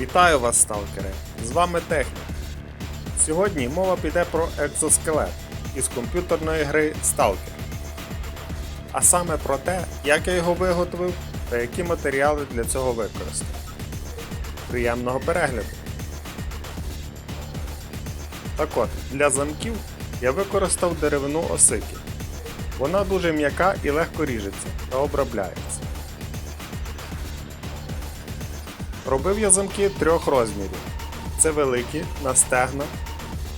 Вітаю вас, сталкери! З вами Технік. Сьогодні мова піде про екзоскелет із комп'ютерної гри Stalker. А саме про те, як я його виготовив та які матеріали для цього використав. Приємного перегляду! Так от, для замків я використав деревину осики. Вона дуже м'яка і легко ріжеться та обробляється. Робив я замки трьох розмірів. Це великі на стегна,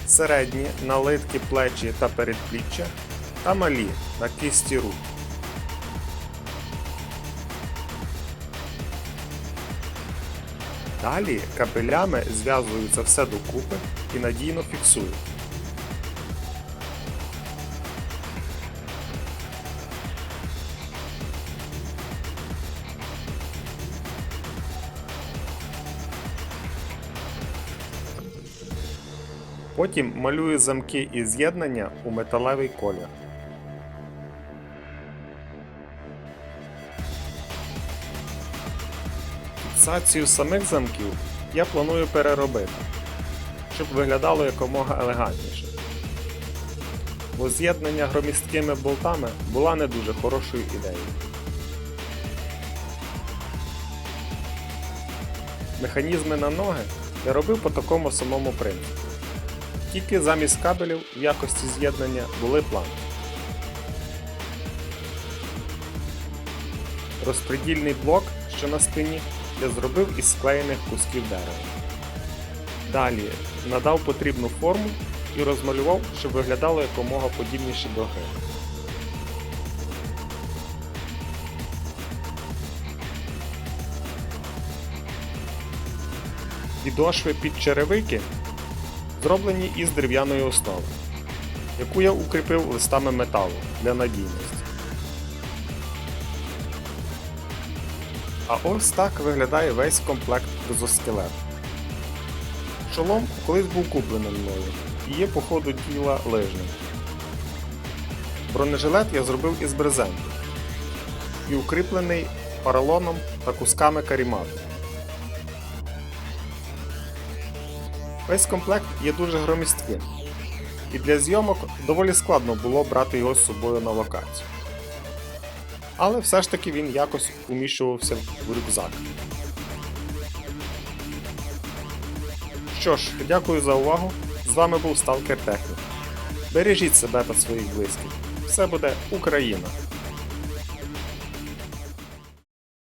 середні на литки, плечі та передпліччя та малі на кисті рук. Далі капелями зв'язуються все докупи і надійно фіксую. Потім малюю замки і з'єднання у металевий колір. Фіксацію самих замків я планую переробити, щоб виглядало якомога елегантніше. Бо з'єднання громісткими болтами була не дуже хорошою ідеєю. Механізми на ноги я робив по такому самому принципу. Тільки замість кабелів в якості з'єднання були планки. Розпредільний блок, що на спині, я зробив із склеєних кусків дерева. Далі надав потрібну форму і розмалював, щоб виглядало якомога подібніше до гри. Підошви під черевики зроблені із дерев'яної основи, яку я укріпив листами металу для надійності. А ось так виглядає весь комплект екзоскелету. Шолом колись був куплений мною і є по ходу тіла лижним. Бронежилет я зробив із брезенту і укріплений поролоном та кусками карімату. Весь комплект є дуже громістким, і для зйомок доволі складно було брати його з собою на локацію. Але все ж таки він якось уміщувався в рюкзак. Що ж, дякую за увагу. З вами був Сталкер Технік. Бережіть себе та своїх близьких. Все буде Україна!